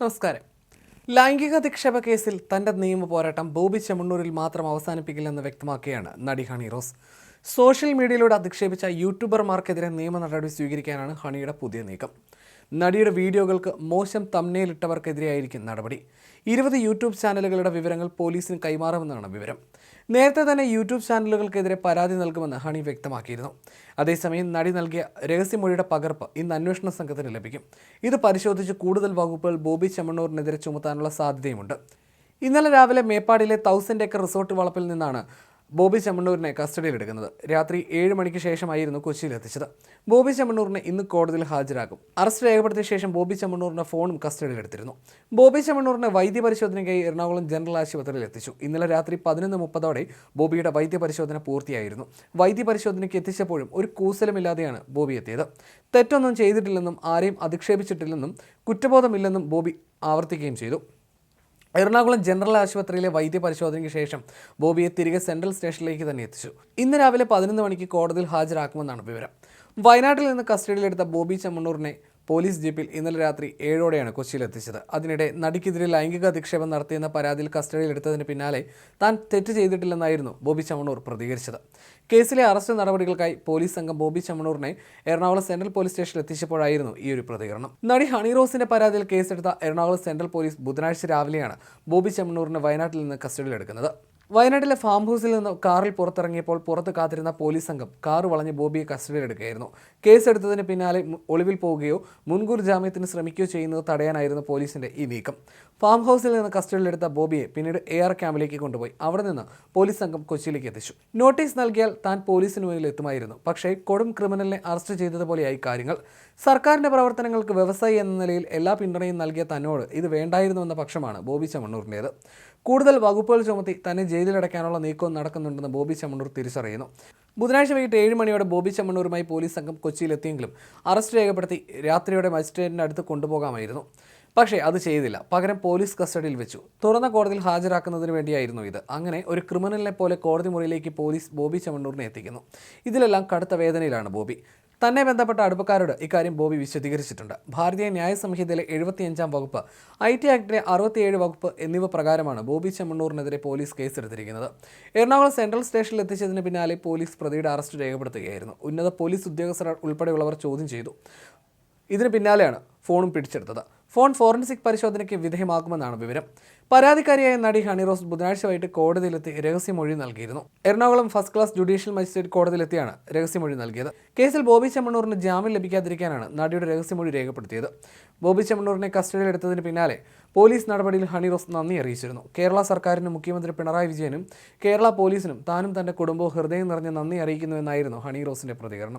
നമസ്കാരം. ലൈംഗിക അധിക്ഷേപ കേസിൽ തന്റെ നിയമ പോരാട്ടം ബോബി ചെമ്മണ്ണൂരിൽ മാത്രം അവസാനിപ്പിക്കില്ലെന്ന് വ്യക്തമാക്കിയാണ് നടി ഹണി റോസ്. സോഷ്യൽ മീഡിയയിലൂടെ അധിക്ഷേപിച്ച യൂട്യൂബർമാർക്കെതിരെ നിയമ നടപടി സ്വീകരിക്കാനാണ് ഹണിയുടെ പുതിയ നീക്കം. നടിയുടെ വീഡിയോകൾക്ക് മോശം തമ്മനയിലിട്ടവർക്കെതിരെയായിരിക്കും നടപടി. ഇരുപത് യൂട്യൂബ് ചാനലുകളുടെ വിവരങ്ങൾ പോലീസിന് കൈമാറുമെന്നാണ് വിവരം. നേരത്തെ തന്നെ യൂട്യൂബ് ചാനലുകൾക്കെതിരെ പരാതി നൽകുമെന്ന് ഹണി വ്യക്തമാക്കിയിരുന്നു. അതേസമയം നടി നൽകിയ രഹസ്യമൊഴിയുടെ പകർപ്പ് ഇന്ന് അന്വേഷണ സംഘത്തിന് ലഭിക്കും. ഇത് പരിശോധിച്ച് കൂടുതൽ വകുപ്പുകൾ ബോബി ചെമ്മണ്ണൂരിനെതിരെ ചുമത്താനുള്ള സാധ്യതയുമുണ്ട്. ഇന്നലെ രാവിലെ മേപ്പാടിയിലെ തൗസൻഡ് ഏക്കർ റിസോർട്ട് വളപ്പിൽ നിന്നാണ് ബോബി ചെമ്മണ്ണൂരിനെ കസ്റ്റഡിയിലെടുക്കുന്നത്. രാത്രി ഏഴ് മണിക്ക് ശേഷമായിരുന്നു കൊച്ചിയിൽ എത്തിച്ചത് ബോബി ചെമ്മണ്ണൂരിനെ ഇന്ന് കോടതിയിൽ ഹാജരാക്കും. അറസ്റ്റ് രേഖപ്പെടുത്തിയ ശേഷം ബോബി ചെമ്മണ്ണൂരിന്റെ ഫോണും കസ്റ്റഡിയിലെടുത്തിരുന്നു. ബോബി ചെമ്മണ്ണൂരിനെ വൈദ്യപരിശോധനയ്ക്കായി എറണാകുളം ജനറൽ ആശുപത്രിയിൽ എത്തിച്ചു. ഇന്നലെ രാത്രി പതിനൊന്ന് മുപ്പതോടെ ബോബിയുടെ വൈദ്യപരിശോധന പൂർത്തിയായിരുന്നു. വൈദ്യപരിശോധനയ്ക്ക് എത്തിച്ചപ്പോഴും ഒരു കൂസലുമില്ലാതെയാണ് ബോബി എത്തിയത്. തെറ്റൊന്നും ചെയ്തിട്ടില്ലെന്നും ആരെയും അധിക്ഷേപിച്ചിട്ടില്ലെന്നും കുറ്റബോധമില്ലെന്നും ബോബി ആവർത്തിക്കുകയും ചെയ്തു. എറണാകുളം ജനറൽ ആശുപത്രിയിലെ വൈദ്യപരിശോധനയ്ക്ക് ശേഷം ബോബിയെ തിരികെ സെൻട്രൽ സ്റ്റേഷനിലേക്ക് തന്നെ എത്തിച്ചു. ഇന്ന് രാവിലെ പതിനൊന്ന് മണിക്ക് കോടതിയിൽ ഹാജരാക്കുമെന്നാണ് വിവരം. വയനാട്ടിൽ നിന്ന് കസ്റ്റഡിയിലെടുത്ത ബോബി ചെമ്മണ്ണൂറിനെ പോലീസ് ജീപ്പിൽ ഇന്നലെ രാത്രി ഏഴോടെയാണ് കൊച്ചിയിലെത്തിച്ചത്. അതിനിടെ നടിക്കെതിരെ ലൈംഗിക അധിക്ഷേപം നടത്തിയെന്ന പരാതിയിൽ കസ്റ്റഡിയിലെടുത്തതിന് പിന്നാലെ താൻ തെറ്റ് ചെയ്തിട്ടില്ലെന്നായിരുന്നു ബോബി ചമണൂർ പ്രതികരിച്ചത്. കേസിലെ അറസ്റ്റ് നടപടികൾക്കായി പോലീസ് സംഘം ബോബി ചമണൂറിനെ എറണാകുളം സെൻട്രൽ പോലീസ് സ്റ്റേഷനിൽ എത്തിച്ചപ്പോഴായിരുന്നു ഈ ഒരു പ്രതികരണം. നടി ഹണി റോസിന്റെ പരാതിയിൽ കേസെടുത്ത എറണാകുളം സെൻട്രൽ പോലീസ് ബുധനാഴ്ച രാവിലെയാണ് ബോബി ചമണൂറിനെ വയനാട്ടിൽ നിന്ന് കസ്റ്റഡിയിലെടുക്കുന്നത്. വയനാട്ടിലെ ഫാം ഹൗസിൽ നിന്ന് കാറിൽ പുറത്തിറങ്ങിയപ്പോൾ പുറത്ത് കാത്തിരുന്ന പോലീസ് സംഘം കാർ വളഞ്ഞ് ബോബിയെ കസ്റ്റഡിയിലെടുക്കുകയായിരുന്നു കേസെടുത്തതിന് പിന്നാലെ ഒളിവിൽ പോവുകയോ മുൻകൂർ ജാമ്യത്തിന് ശ്രമിക്കുകയോ ചെയ്യുന്നത് തടയാനായിരുന്നു പോലീസിന്റെ ഈ നീക്കം. ഫാം ഹൗസിൽ നിന്ന് കസ്റ്റഡിയിലെടുത്ത ബോബിയെ പിന്നീട് എ ആർ ക്യാമ്പിലേക്ക് കൊണ്ടുപോയി. അവിടെ നിന്ന് പോലീസ് സംഘം കൊച്ചിയിലേക്ക് എത്തിച്ചു. നോട്ടീസ് നൽകിയാൽ താൻ പോലീസിന് മുന്നിൽ എത്തുമായിരുന്നു. പക്ഷേ കൊടും ക്രിമിനലിനെ അറസ്റ്റ് ചെയ്തതുപോലെയായി കാര്യങ്ങൾ. സർക്കാരിന്റെ പ്രവർത്തനങ്ങൾക്ക് വ്യവസായി എന്ന നിലയിൽ എല്ലാ പിന്തുണയും നൽകിയ തന്നോട് ഇത് വേണ്ടായിരുന്നുവെന്ന പക്ഷമാണ് ബോബി ചമണ്ണൂരിന്റേത് കൂടുതൽ വകുപ്പുകൾ ചുമത്തി തന്നെ ജയിലിലടയ്ക്കാനുള്ള നീക്കവും നടക്കുന്നുണ്ടെന്ന് ബോബി ചമണ്ണൂർ തിരിച്ചറിയുന്നു. ബുധനാഴ്ച വൈകിട്ട് ഏഴ് മണിയോടെ ബോബി ചമ്മണ്ണൂരുമായി പോലീസ് സംഘം കൊച്ചിയിലെത്തിയെങ്കിലും അറസ്റ്റ് രേഖപ്പെടുത്തി രാത്രിയോടെ മജിസ്ട്രേറ്റിന്റെ അടുത്ത് കൊണ്ടുപോകാമായിരുന്നു. പക്ഷേ അത് ചെയ്തില്ല. പകരം പോലീസ് കസ്റ്റഡിയിൽ വെച്ചു. തുറന്ന കോടതിയിൽ ഹാജരാക്കുന്നതിന് വേണ്ടിയായിരുന്നു ഇത്. അങ്ങനെ ഒരു ക്രിമിനലിനെ പോലെ കോടതി മുറിയിലേക്ക് പോലീസ് ബോബി ചമണ്ണൂരിനെ എത്തിക്കുന്നു. ഇതിലെല്ലാം കടുത്ത വേദനയിലാണ് ബോബി. തന്നെ ബന്ധപ്പെട്ട അടുപ്പക്കാരോട് ഇക്കാര്യം ബോബി വിശദീകരിച്ചിട്ടുണ്ട്. ഭാരതീയ ന്യായ സംഹിതയിലെ എഴുപത്തിയഞ്ചാം വകുപ്പ് ഐ ടി ആക്ടിലെ അറുപത്തിയേഴ് വകുപ്പ് എന്നിവ പ്രകാരമാണ് ബോബി ചെമ്മണ്ണൂറിനെതിരെ പോലീസ് കേസെടുത്തിരിക്കുന്നത്. എറണാകുളം സെൻട്രൽ സ്റ്റേഷനിൽ എത്തിച്ചതിന് പിന്നാലെ പോലീസ് പ്രതിയുടെ അറസ്റ്റ് രേഖപ്പെടുത്തുകയായിരുന്നു. ഉന്നത പോലീസ് ഉദ്യോഗസ്ഥർ ഉൾപ്പെടെയുള്ളവർ ചോദ്യം ചെയ്തു. ഇതിന് പിന്നാലെയാണ് ഫോണും പിടിച്ചെടുത്തത്. ഫോൺ ഫോറൻസിക് പരിശോധനയ്ക്ക് വിധേയമാക്കുമെന്നാണ് വിവരം. പരാതിക്കാരിയായ നടി ഹണി റോസ് ബുധനാഴ്ച വൈകിട്ട് കോടതിയിലെത്തി രഹസ്യമൊഴി നൽകിയിരുന്നു. Ernakulam first class judicial magistrate കോടതിയിലെത്തിയാണ് രഹസ്യമൊഴി നൽകിയത്. കേസിൽ ബോബി ചെമ്മണ്ണൂറിന് ജാമ്യം ലഭിക്കാതിരിക്കാനാണ് നടിയുടെ രഹസ്യമൊഴി രേഖപ്പെടുത്തിയത്. ബോബി ചെമ്മണ്ണൂറിനെ കസ്റ്റഡിയിലെടുത്തതിന് പിന്നാലെ പോലീസ് നടപടിയിൽ ഹണി റോസ് നന്ദി അറിയിച്ചിരുന്നു. കേരള സർക്കാരിനും മുഖ്യമന്ത്രി പിണറായി വിജയനും കേരള പോലീസിനും താനും തന്റെ കുടുംബവും ഹൃദയം നിറഞ്ഞ നന്ദി അറിയിക്കുന്നുവെന്നായിരുന്നു ഹണിറോസിന്റെ പ്രതികരണം.